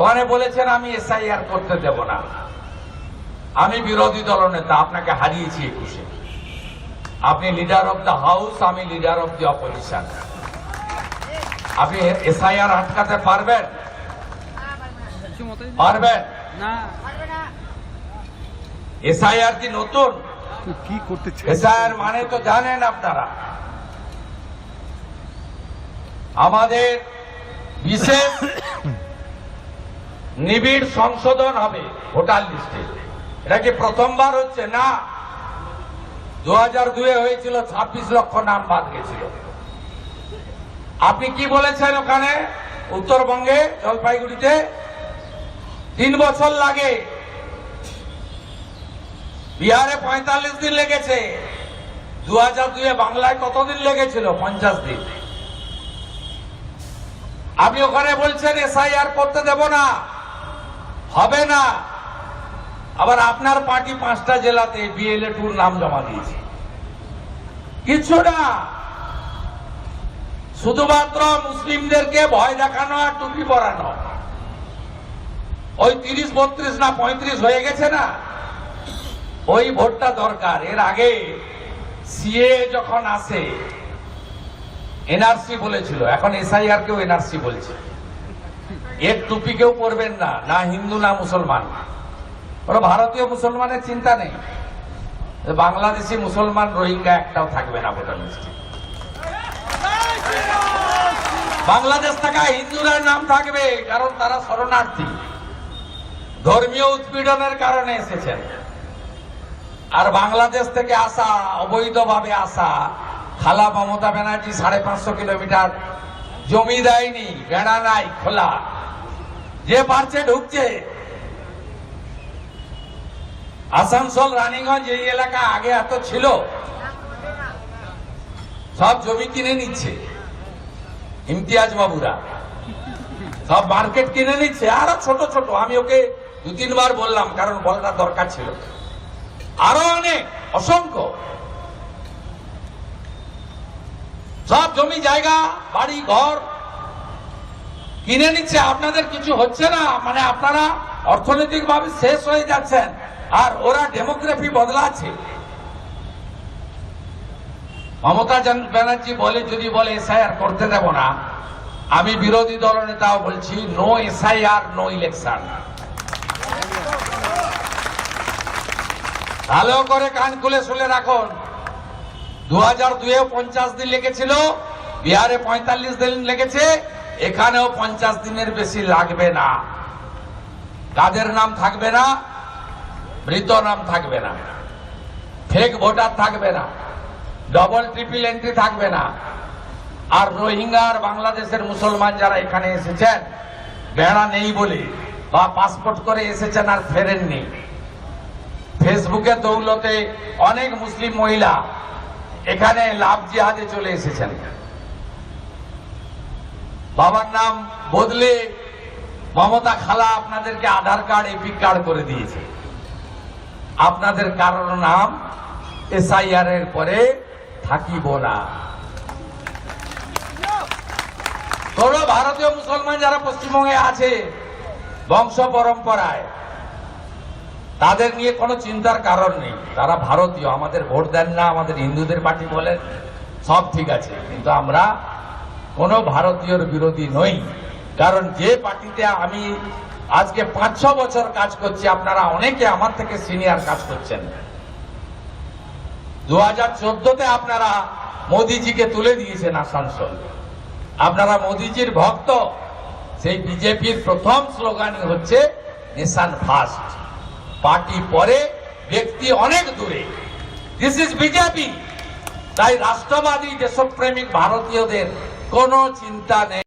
ওখানে বলেছেন আমি এসআইআর করতে দেব না। আমি বিরোধী দলনেতা আপনাকে হারিয়েছি একুশে। আপনি লিডার অফ দ্য হাউস আমি লিডার অফ দি অপোজিশন আপনি এসআইআর আটকাতে পারবেন? পারবেন? না। এসআইআর কি নতুন? কি করতে এসআইআর মানে তো জানেন আপনারা। আমাদের বিশেষ নিবিড় সংশোধন হবে ভোটার লিস্টে। এটা কি প্রথমবার হচ্ছে? না। দু হাজার দুয়ে হয়েছিল, ছাব্বিশ লক্ষ নাম বাদ গেছিল। আপনি কি বলেছেন ওখানে? উত্তরবঙ্গে, জলপাইগুড়িতে? তিন বছর লাগে। বিহারে পঁয়তাল্লিশ দিন লেগেছে। দু হাজার দুয়ে বাংলায় কতদিন লেগেছিল? পঞ্চাশ দিন। আপনি ওখানে বলছেন, এসআইআর করতে দেব না। হবে না। আবার আপনার পার্টি পাঁচটা জেলাতে বিএলএ টুর নাম জমা দিয়েছে। কিছু না। শুধুমাত্র মুসলিমদেরকে ভয় দেখানো আর টুপি পরানো। ওই তিরিশ, বত্রিশ না পঁয়ত্রিশ হয়ে গেছে না? ওই ভোটটা দরকার। এর আগে সিএ যখন আসে এনআরসি বলেছিল। এখন এসআইআর কেও এনআরসি বলছে। এর টুপি কেউ পরবেন না না হিন্দু, না মুসলমান। ওরা ভারতীয় মুসলমানের চিন্তা নেই। বাংলাদেশি মুসলমান রোহিঙ্গা একটাও থাকবে না ভোটার লিস্টে। বাংলাদেশ থাকা হিন্দুরা নাম থাকবে, কারণ তারা শরণার্থী। ধর্মীয় উৎপীড়নের কারণে এসেছেন। আর বাংলাদেশ থেকে আসা, অবৈধভাবে আসা খালা মমতা ব্যানার্জি সাড়ে পাঁচশো কিলোমিটার জমি দেয়নি বেড়া নাই, খোলা। যে পারছে ঢুকছে। আসানসোল, রানীগঞ্জ, এই এলাকা আগে এত ছিল। সব জমি কিনে নিচ্ছে। ইমতিয়াজ বাবুরা। সব মার্কেট কিনে নিচ্ছে। আরও ছোট ছোট। আমি ওকে দু, তিনবার বললাম, কারণ বলাটা দরকার ছিল। আরও অনেক, অসংখ্য। সব জমি, জায়গা, বাড়ি, ঘর কিনে নিচ্ছে, আপনাদের কিছু হচ্ছে না মানে আপনারা অর্থনৈতিক ভাবে শেষ হয়ে যাচ্ছেন, আর ওরা ডেমোগ্রাফি বদলাচ্ছে। মমতা ব্যানার্জি বলে, যদি বলে এসআইআর করতে দেব না, আমি বিরোধী দলনেতাও বলছি নো এসআইআর নো ইলেকশন ভালো করে কান খুলে শুনে রাখুন। দু হাজার দুয়ে পঞ্চাশ দিন লেগেছিল, বিহারে পঁয়তাল্লিশ দিন লেগেছে এখানেও পঞ্চাশ দিনের বেশি লাগবে না। কাদের নাম থাকবে না? মৃত নাম থাকবে না। ফেক ভোটার থাকবে না। ডবল ট্রিপল এন্ট্রি থাকবে না। আর রোহিঙ্গা আর বাংলাদেশের মুসলমান যারা এখানে এসেছেন, বেড়া নেই বলে বা পাসপোর্ট করে এসেছেন আর ফেরেননি। ফেসবুকে দৌলতে অনেক মুসলিম মহিলা এখানে লাভ জিহাদে চলে এসেছেন। বাবার নাম বদলে মমতা খালা আপনাদেরকে আধার কার্ড এপিক কার্ড করে দিয়েছে। আপনাদের কারোর নাম এসআইআর এর পরে থাকিব না। কোন ভারতীয় মুসলমান যারা পশ্চিমবঙ্গে আছে, বংশ পরম্পরায়, তাদের নিয়ে কোনো চিন্তার কারণ নেই। তারা ভারতীয়, আমাদের ভোট দেন না, আমাদের হিন্দুদের পার্টি বলেন, সব ঠিক আছে। কিন্তু আমরা কোনো ভারতীয়র বিরোধী নই। কারণ যে পার্টিতে আমি আজকে পাঁচ, ছ বছর কাজ করছি, আপনারা অনেকে আমার থেকে সিনিয়র কাজ করছেন। দু হাজার চোদ্দতে আপনারা মোদিজিকে তুলে দিয়েছেন আসানসোল। আপনারা মোদিজির ভক্ত। সেই বিজেপির প্রথম স্লোগানই হচ্ছে নেশান ফার্স্ট পার্টি পরে ব্যক্তি অনেক দূরে। This is BJP. তাই রাষ্ট্রবাদী দেশপ্রেমিক ভারতীয়দের কোনো চিন্তা নেই।